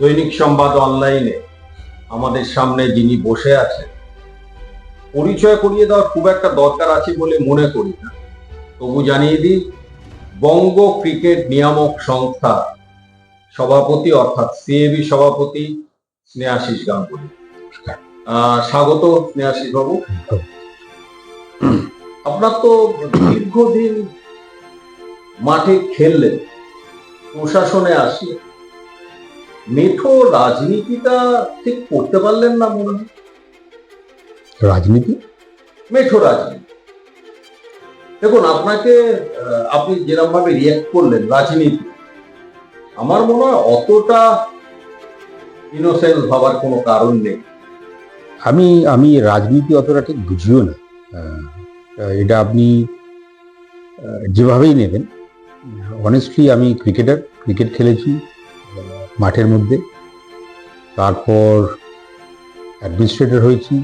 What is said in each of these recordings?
দৈনিক সংবাদ অনলাইনে আমাদের সামনে যিনি বসে আছেন, পরিচয় করিয়ে দেওয়ার খুব একটা দরকার আছে বলে মনে করি না। তবু জানিয়ে দিই, বঙ্গ ক্রিকেট নিয়ামক সংস্থা সভাপতি অর্থাৎ সিএবি সভাপতি স্নেহাশিস গাঙ্গুলি। স্বাগত স্নেহাশিস বাবু। আপনার তো দীর্ঘদিন মাঠে খেললেন, প্রশাসনে আসলেন। মেঠো রাজনীতিটা ঠিক করতে পারলেন না মনে হয়। রাজনীতি? মেঠো রাজনীতি। দেখুন আপনাকে আপনি যেরকম ভাবে রিয়াক্ট করলেন রাজনীতি আমার মনে হয় অতটা ইনোসেন্স ভাবার কোনো কারণ নেই। আমি আমি রাজনীতি অতটা ঠিক বুঝিও না। এটা আপনি যেভাবেই নেবেন অনেস্টলি আমি ক্রিকেটার ক্রিকেট খেলেছি মাঠের মধ্যে। তারপর অ্যাডমিনিস্ট্রেটর হয়েছি।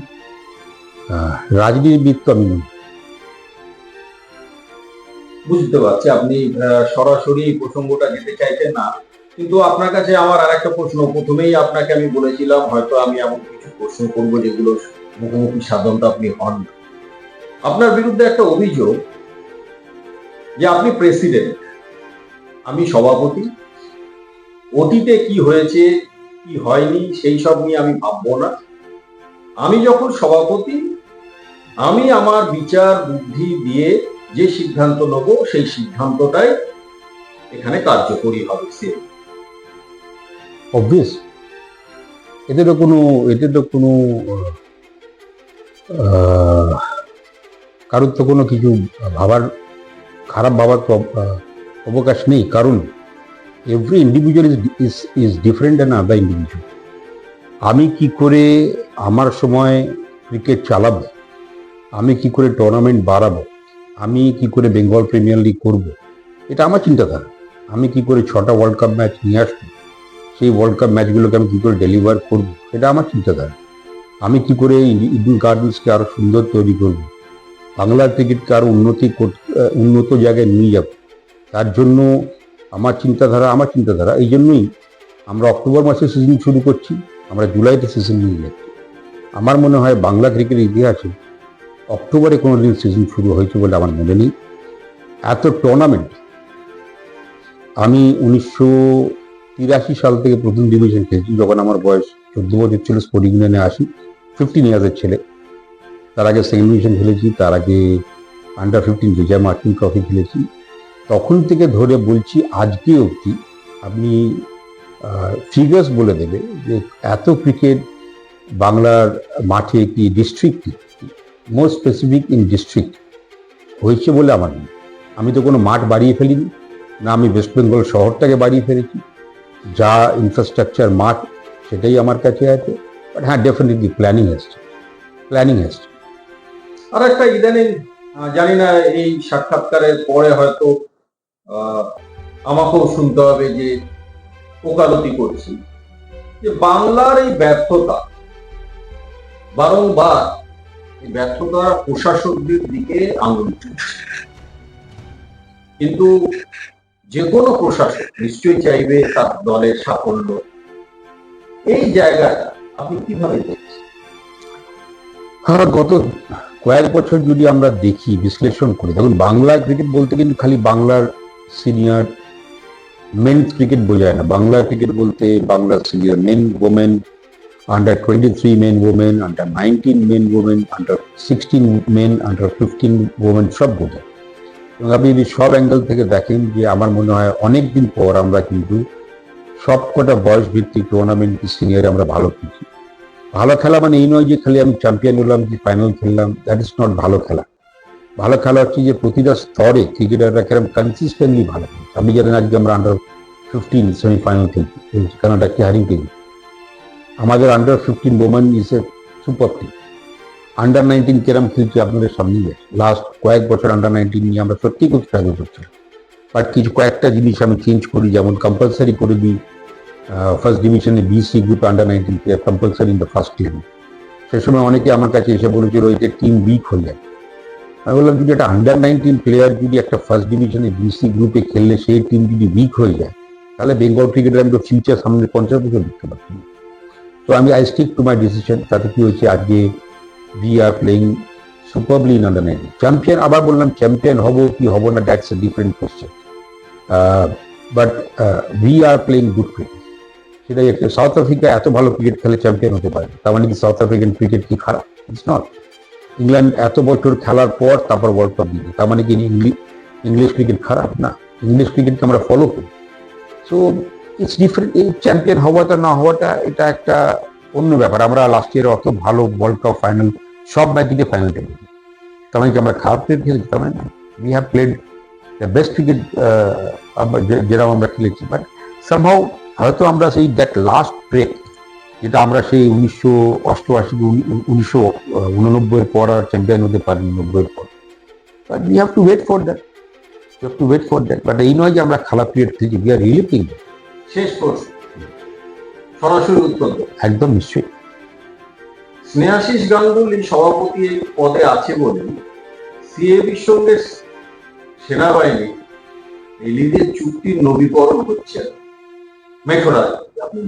রাজনীতিবিদ তো আমি বুঝতে পারছি, আপনি সরাসরি প্রসঙ্গটা যেতে চাইছেন না। কিন্তু আপনার কাছে আমার আর একটা প্রশ্ন, প্রথমেই আপনাকে আমি বলেছিলাম, হয়তো আমি এমন কিছু প্রশ্ন করব যেগুলো মুখোমুখি সাধারণত আপনি হন না। আপনার বিরুদ্ধে একটা অভিযোগ যে আপনি প্রেসিডেন্ট, আমি সভাপতি অতীতে কি হয়েছে, কি হয়নি, সেই সব নিয়ে আমি ভাববো না। আমি যখন সভাপতি, আমি আমার বিচার বুদ্ধি দিয়ে যে সিদ্ধান্ত নেব, সেই সিদ্ধান্তটাই এখানে কার্যকরী হবে, সে। অবভিয়াস এতে তো কোনো, এতে তো কোনো কারোর তো কোনো কিছু ভাবার, খারাপ ভাবার অবকাশ নেই, কারণ every individual is is is different and other individual আমি কি করে আমার সময় ক্রিকেট চালাবো? আমি কি করে টুর্নামেন্ট বাড়াবো? আমি কি করে বেঙ্গল প্রিমিয়ার লিগ করব? এটা আমার চিন্তাধারা। আমি কি করে ছটা ওয়ার্ল্ড কাপ ম্যাচ নিয়ে আসব? সেই ওয়ার্ল্ড কাপ ম্যাচগুলোকে আমি কি করে ডেলিভার করব? এটা আমার চিন্তাধারা। আমি কি করে ইডেন গার্ডেন্সকে আরও সুন্দর তৈরি করব? বাংলার ক্রিকেটকে আরও উন্নতি উন্নত জায়গায় নিয়ে যাব? তার জন্য আমার চিন্তাধারা আমার চিন্তাধারা, এই জন্যই আমরা অক্টোবর মাসে সিজন শুরু করছি, আমরা জুলাইতে সিজন নিয়ে যাচ্ছি। আমার মনে হয় বাংলা ক্রিকেটের ইতিহাসে অক্টোবরে কোনো দিন সিজন শুরু হয়েছে বলে আমার মনে নেই। এত টুর্নামেন্ট আমি উনিশশো তিরাশি সাল থেকে প্রথম ডিভিশন খেলেছি, যখন আমার বয়স চোদ্দ বছর ছিল স্পোর্টিং ইউনিয়নে আসি ফিফটিন ইয়ার্সের ছেলে। তার আগে সেকেন্ড ডিভিশন খেলেছি, তার আগে under fifteen Vijay Merchant trophy খেলেছি। তখন থেকে ধরে বলছি আজকে অবধি আপনি ফিগার্স বলে দেবে যে এত ক্রিকেট বাংলার মাঠে কি district more specific in district হয়েছে বলে আমার নেই আমি তো কোনো মাঠ বাড়িয়ে ফেলিনি, না আমি ওয়েস্ট বেঙ্গল শহরটাকে বাড়িয়ে ফেলেছি। যা ইনফ্রাস্ট্রাকচার মাঠ সেটাই আমার কাছে আছে। বাট হ্যাঁ ডেফিনেটলি প্ল্যানিং এসছে প্ল্যানিং এসছে আর একটা ইদানিং জানি না এই সাক্ষাৎকারের পরে হয়তো আমাকেও শুনতে হবে যে ওকালতি করছি। যে বাংলার এই ব্যর্থতা, বারংবার এই ব্যর্থতা প্রশাসকদের দিকে আঙুল কিন্তু যে কোনো প্রশাসক নিশ্চয়ই চাইবে তার দলের সাফল্য। এই জায়গাটা আপনি কীভাবে দেখছেন? হ্যাঁ গত কয়েক বছর যদি আমরা দেখি, বিশ্লেষণ করি, দেখুন বাংলা ক্রিকেট বলতে কিন্তু খালি বাংলার সিনিয়র মেন ক্রিকেট বোঝায় না। বাংলা ক্রিকেট বলতে Bangla senior men women under twenty three men women under nineteen men women under sixteen men under fifteen women সব বোঝায়। এবং আপনি যদি সব অ্যাঙ্গেল থেকে দেখেন যে আমার মনে হয় অনেক দিন পর আমরা কিন্তু সব কটা বয়স ভিত্তিক টুর্নামেন্ট সিনিয়রে আমরা ভালো খেলছি। ভালো খেলা মানে এই নয় যে খালি আমি চ্যাম্পিয়ন হলাম কি ফাইনাল খেললাম দ্যাট ইজ নট ভালো খেলা। ভালো খেলা হচ্ছে যে প্রতিটা স্তরে ক্রিকেটাররা কেরম কনসিস্টেন্টলি ভালো খেলছে আপনি জানেন আজকে আমরা আন্ডার ফিফটিন সেমিফাইনাল খেলছি। কানাডা হারিং টিম আমাদের under fifteen women is a super team under nineteen কেরম খেলছে আপনাদের সামনেই আছে লাস্ট কয়েক বছর আন্ডার নাইনটিন নিয়ে আমরা সত্যি খুব স্ট্রাগল করছিলাম। বাট কিছু কয়েকটা জিনিস আমি চেঞ্জ করি, যেমন কম্পালসারি করে দিই। ফার্স্ট ডিভিশনে BC group under nineteen compulsory in the first team সে সময় অনেকে আমার কাছে এসে বলেছিল এটা টিম উইক হয়ে যায় আমি বললাম, যদি একটা আন্ডার নাইনটিন প্লেয়ার যদি একটা ফার্স্ট ডিভিশনে বিসি গ্রুপে খেললে সেই টিম যদি উইক হয়ে যায়, তাহলে বেঙ্গল ক্রিকেটের আমি তো ফিউচার সামনে পঞ্চাশ বছর দেখতে পাচ্ছি তো আমি I stick to my decision তাতে কি হয়েছে? আজকে we are playing superly in under nineteen champion আবার বললাম চ্যাম্পিয়ন হব কি হব না that's a different question but we are playing good cricket সেটাই একটা সাউথ আফ্রিকা এত ভালো ক্রিকেট খেলে চ্যাম্পিয়ন হতে পারে তার মানে কি সাউথ আফ্রিকান ক্রিকেট কি খারাপ? ইটস নট ইংল্যান্ড এত বছর খেলার পর তারপর ওয়ার্ল্ড কাপ দিবে তার মানে কি ইংলিশ ক্রিকেট খারাপ না? ইংলিশ ক্রিকেটকে আমরা ফলো করি। সো ইটস ডিফারেন্ট এই চ্যাম্পিয়ন হওয়াটা, না হওয়াটা, এটা একটা অন্য ব্যাপার। আমরা লাস্ট ইয়ার অত ভালো ওয়ার্ল্ড কাপ ফাইনাল সব ম্যাচে ফাইনাল খেলি তার মানে কি আমরা খারাপ ক্রিকেট খেলেছি তার মানে we have played the best cricket যেরকম আমরা খেলেছি। বাট সামহাও হয়তো আমরা সেই দ্যাট লাস্ট ব্রেক যেটা আমরা সেই উনিশশো অষ্টআশি উনিশশো উননব্বইয়ের পর আর চ্যাম্পিয়ন হতে পারিনি নব্বইয়ের পর। But we have to wait for that you have to wait for that but এই নয় যে আমরা খারাপ পিরিয়ড খেলছি উই আর রিলিপিং শেষ সরাসরি উত্তর। একদম নিশ্চয়ই। স্নেহাশিস গাঙ্গুলি সভাপতি পদে আছে বলে সিএবির সঙ্গে সেনাবাহিনী লিগের চুক্তির নবীকরণ হচ্ছে। না। মেঘরা আপনি।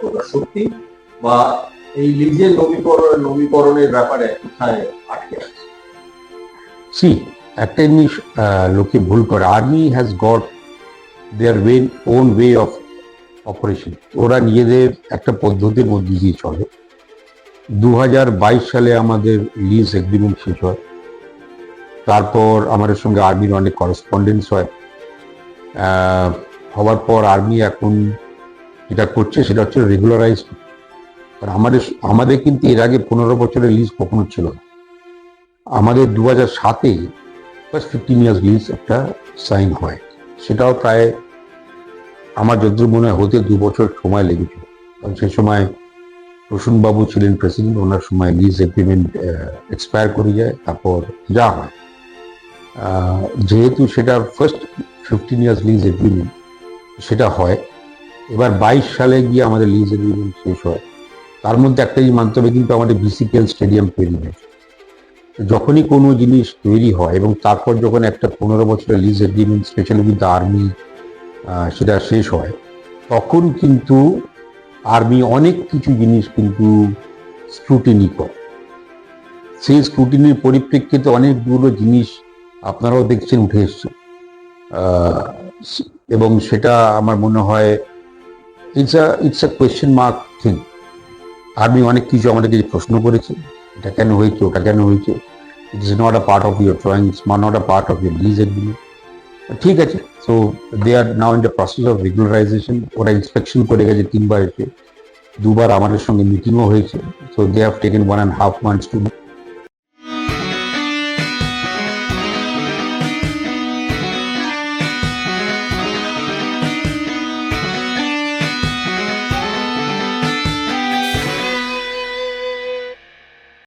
কতটা সত্যি? বা এই লিগের নবীকরণ, নবীকরণের ব্যাপারে কোথায় আটকে আছে? একটা জিনিস লোকে ভুল করে। Army has got their way own way of operation ওরা নিজেদের একটা পদ্ধতির মধ্যে দিয়ে চলে। দু হাজার বাইশ সালে আমাদের লিজ এগ্রিমেন্ট শেষ হয়। তারপর আমাদের সঙ্গে আর্মির অনেক করেসপন্ডেন্স হয়। হওয়ার পর আর্মি এখন যেটা করছে সেটা হচ্ছে রেগুলারাইজ আমাদের আমাদের কিন্তু এর আগে পনেরো বছরের লিজ কখনো ছিল না। আমাদের দু হাজার সাতে ফার্স্ট ফিফটিন ইয়ার্স লিজ একটা সাইন হয়। সেটাও প্রায় আমার যদ্দূর মনে হয় হতে দু বছর সময় লেগেছিল। কারণ সেই সময় প্রসূনবাবু ছিলেন প্রেসিডেন্ট ওনার সময় লিজ এগ্রিমেন্ট এক্সপায়ার করে যায়, তারপর যা হয়। যেহেতু সেটা first fifteen years lease agreement সেটা হয়। এবার বাইশ সালে গিয়ে আমাদের লিজ এগ্রিমেন্ট শেষ হয়। তার মধ্যে একটা জিনিস মানতে হবে কিন্তু আমাদের বিসিপিএল স্টেডিয়াম তৈরি হয়েছে। যখনই কোনো জিনিস তৈরি হয় এবং তারপর যখন একটা পনেরো বছরের লিজ এগ্রিমেন্ট স্পেশালি কিন্তু আর্মি সেটা শেষ হয়, তখন কিন্তু আর্মি অনেক কিছু জিনিস কিন্তু স্ক্রুটিনি করে। সেই স্ক্রুটিনির পরিপ্রেক্ষিতে অনেকগুলো জিনিস আপনারাও দেখছেন, উঠে এসছে। এবং সেটা আমার মনে হয় it's a it's a question mark thing army অনেক কিছু আমাদেরকে প্রশ্ন করেছে, এটা কেন হয়েছে, ওটা কেন হয়েছে? It is not a part of your drawing it's not a part of your lease agreement ঠিক আছে so they are now in the process of regularisation ওরা ইন্সপেকশন করে গেছে তিনবার এসে। দুবার আমাদের সঙ্গে মিটিংও হয়েছে so they have taken one and half months to